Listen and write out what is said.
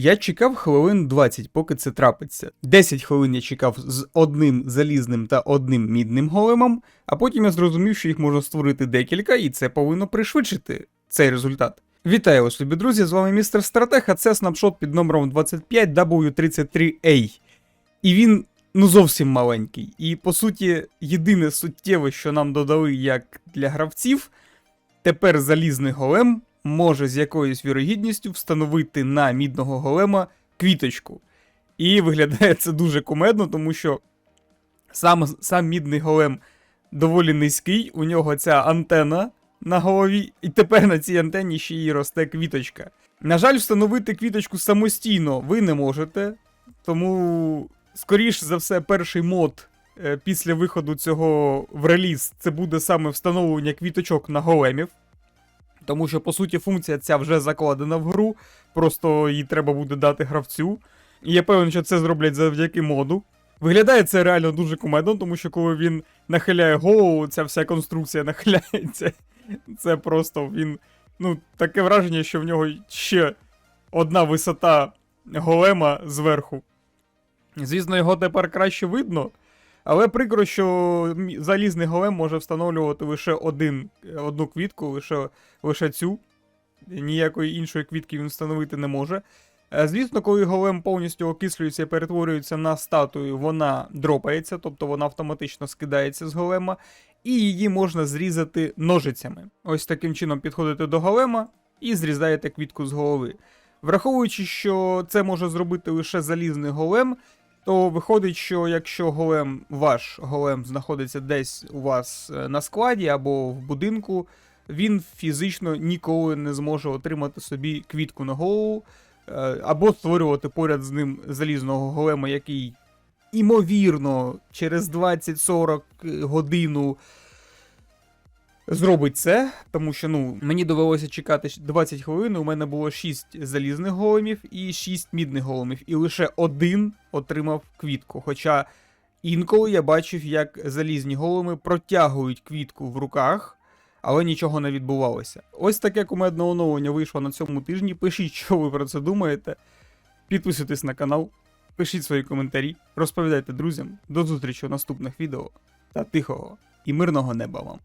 Я чекав хвилин 20, поки це трапиться. 10 хвилин я чекав з одним залізним та одним мідним големом, а потім я зрозумів, що їх можна створити декілька, і це повинно пришвидшити цей результат. Вітаю вас, любі друзі! З вами містер Стратег, а це снапшот під номером 25W33A. І він ну зовсім маленький. І по суті, єдине суттєве, що нам додали як для гравців, тепер залізний голем може з якоюсь вірогідністю встановити на мідного голема квіточку. І виглядає це дуже кумедно, тому що сам, сам мідний голем доволі низький, у нього ця антена на голові, і тепер на цій антенні ще й росте квіточка. На жаль, встановити квіточку самостійно ви не можете, тому, скоріш за все, перший мод е, після виходу цього в реліз це буде саме встановлення квіточок на големів. Тому що, по суті, функція ця вже закладена в гру, просто її треба буде дати гравцю. І я певен, що це зроблять завдяки моду. Виглядає це реально дуже кумедно, тому що коли він нахиляє голову, ця вся конструкція нахиляється. Це просто він. Ну, таке враження, що в нього ще одна висота голема зверху. Звісно, його тепер краще видно, але прикро, що залізний голем може встановлювати лише один, одну квітку, лише, лише цю. Ніякої іншої квітки він встановити не може. Е, Звісно, коли голем повністю окислюється і перетворюється на статую, вона дропається, тобто вона автоматично скидається з голема, і її можна зрізати ножицями. Ось таким чином підходите до голема і зрізаєте квітку з голови. Враховуючи, що це може зробити лише залізний голем, то виходить, що якщо голем, ваш голем знаходиться десь у вас е, на складі або в будинку, він фізично ніколи не зможе отримати собі квітку на голову, е, або створювати поряд з ним залізного голема, який імовірно через 20-40 годину зробить це, тому що ну мені довелося чекати 20 хвилин. У мене було 6 залізних големів і 6 мідних големів, і лише один отримав квітку. Хоча інколи я бачив, як залізні големи протягують квітку в руках. Але нічого не відбувалося. Ось таке кумедне оновлення вийшло на цьому тижні. Пишіть, що ви про це думаєте. Підписуйтесь на канал, пишіть свої коментарі, розповідайте друзям. До зустрічі у наступних відео та тихого і мирного неба вам.